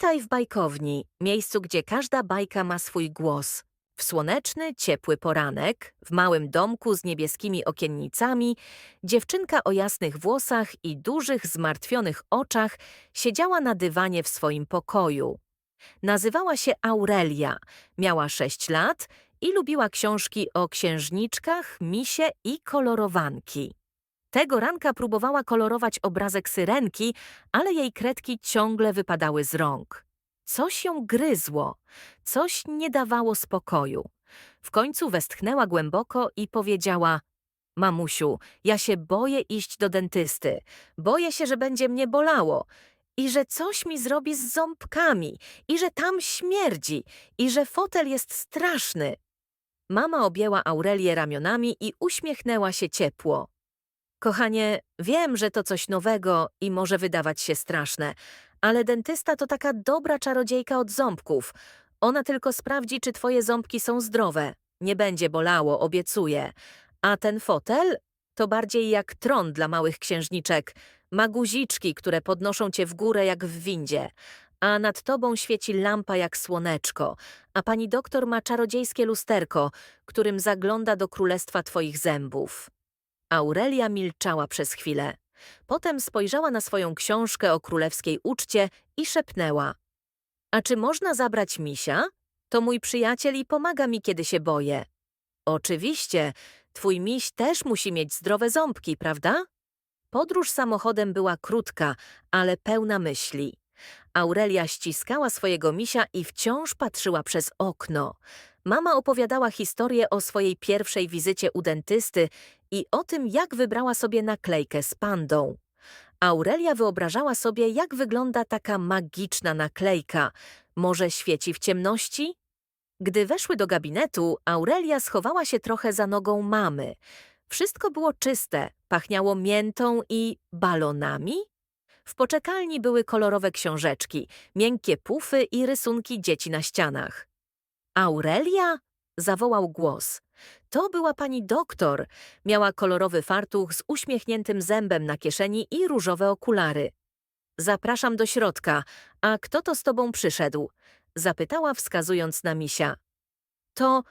Witaj w bajkowni, miejscu, gdzie każda bajka ma swój głos. W słoneczny, ciepły poranek, w małym domku z niebieskimi okiennicami, dziewczynka o jasnych włosach i dużych, zmartwionych oczach siedziała na dywanie w swoim pokoju. Nazywała się Aurelia, miała sześć lat i lubiła książki o księżniczkach, misie i kolorowanki. Tego ranka próbowała kolorować obrazek syrenki, ale jej kredki ciągle wypadały z rąk. Coś ją gryzło, coś nie dawało spokoju. W końcu westchnęła głęboko i powiedziała: Mamusiu, ja się boję iść do dentysty. Boję się, że będzie mnie bolało. I że coś mi zrobi z ząbkami, i że tam śmierdzi, i że fotel jest straszny. Mama objęła Aurelię ramionami i uśmiechnęła się ciepło. Kochanie, wiem, że to coś nowego i może wydawać się straszne, ale dentysta to taka dobra czarodziejka od ząbków. Ona tylko sprawdzi, czy twoje ząbki są zdrowe. Nie będzie bolało, obiecuję. A ten fotel to bardziej jak tron dla małych księżniczek. Ma guziczki, które podnoszą cię w górę jak w windzie. A nad tobą świeci lampa jak słoneczko. A pani doktor ma czarodziejskie lusterko, którym zagląda do królestwa twoich zębów. Aurelia milczała przez chwilę. Potem spojrzała na swoją książkę o królewskiej uczcie i szepnęła. A czy można zabrać misia? To mój przyjaciel i pomaga mi, kiedy się boję. Oczywiście, twój miś też musi mieć zdrowe ząbki, prawda? Podróż samochodem była krótka, ale pełna myśli. Aurelia ściskała swojego misia i wciąż patrzyła przez okno. Mama opowiadała historię o swojej pierwszej wizycie u dentysty i o tym, jak wybrała sobie naklejkę z pandą. Aurelia wyobrażała sobie, jak wygląda taka magiczna naklejka. Może świeci w ciemności? Gdy weszły do gabinetu, Aurelia schowała się trochę za nogą mamy. Wszystko było czyste, pachniało miętą i balonami. W poczekalni były kolorowe książeczki, miękkie pufy i rysunki dzieci na ścianach. Aurelia? zawołał głos. To była pani doktor. Miała kolorowy fartuch z uśmiechniętym zębem na kieszeni i różowe okulary. Zapraszam do środka. A kto to z tobą przyszedł? Zapytała, wskazując na misia. To,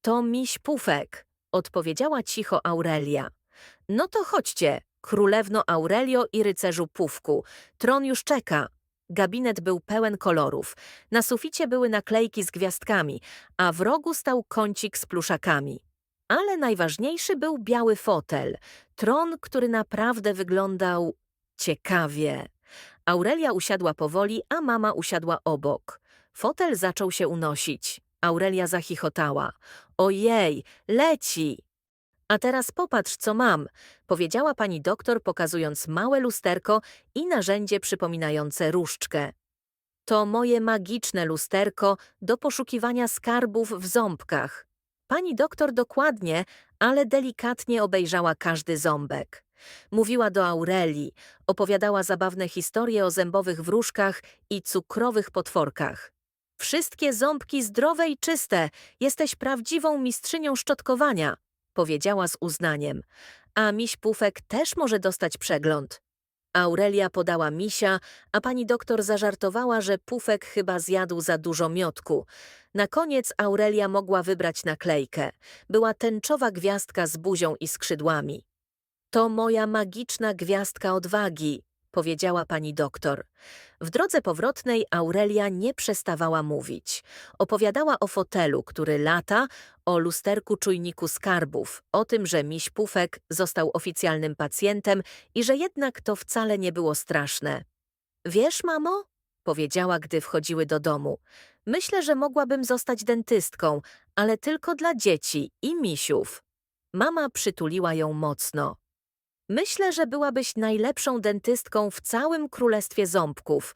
to miś Pufek, odpowiedziała cicho Aurelia. No to chodźcie, królewno Aurelio i rycerzu Pufku. Tron już czeka. Gabinet był pełen kolorów. Na suficie były naklejki z gwiazdkami, a w rogu stał kącik z pluszakami. Ale najważniejszy był biały fotel, tron, który naprawdę wyglądał ciekawie. Aurelia usiadła powoli, a mama usiadła obok. Fotel zaczął się unosić. Aurelia zachichotała. Ojej, leci! A teraz popatrz, co mam, powiedziała pani doktor, pokazując małe lusterko i narzędzie przypominające różdżkę. To moje magiczne lusterko do poszukiwania skarbów w ząbkach. Pani doktor dokładnie, ale delikatnie obejrzała każdy ząbek. Mówiła do Aurelii, opowiadała zabawne historie o zębowych wróżkach i cukrowych potworkach. Wszystkie ząbki zdrowe i czyste, jesteś prawdziwą mistrzynią szczotkowania, powiedziała z uznaniem. A miś Pufek też może dostać przegląd. Aurelia podała misia, a pani doktor zażartowała, że Pufek chyba zjadł za dużo miodku. Na koniec Aurelia mogła wybrać naklejkę. Była tęczowa gwiazdka z buzią i skrzydłami. To moja magiczna gwiazdka odwagi, powiedziała pani doktor. W drodze powrotnej Aurelia nie przestawała mówić. Opowiadała o fotelu, który lata, o lusterku czujniku skarbów, o tym, że miś Pufek został oficjalnym pacjentem i że jednak to wcale nie było straszne. Wiesz, mamo? powiedziała, gdy wchodziły do domu. Myślę, że mogłabym zostać dentystką, ale tylko dla dzieci i misiów. Mama przytuliła ją mocno. Myślę, że byłabyś najlepszą dentystką w całym królestwie ząbków.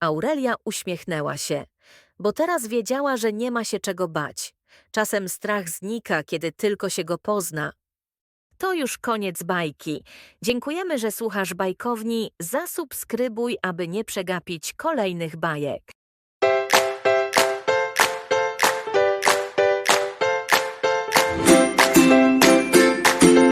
Aurelia uśmiechnęła się, bo teraz wiedziała, że nie ma się czego bać. Czasem strach znika, kiedy tylko się go pozna. To już koniec bajki. Dziękujemy, że słuchasz bajkowni. Zasubskrybuj, aby nie przegapić kolejnych bajek.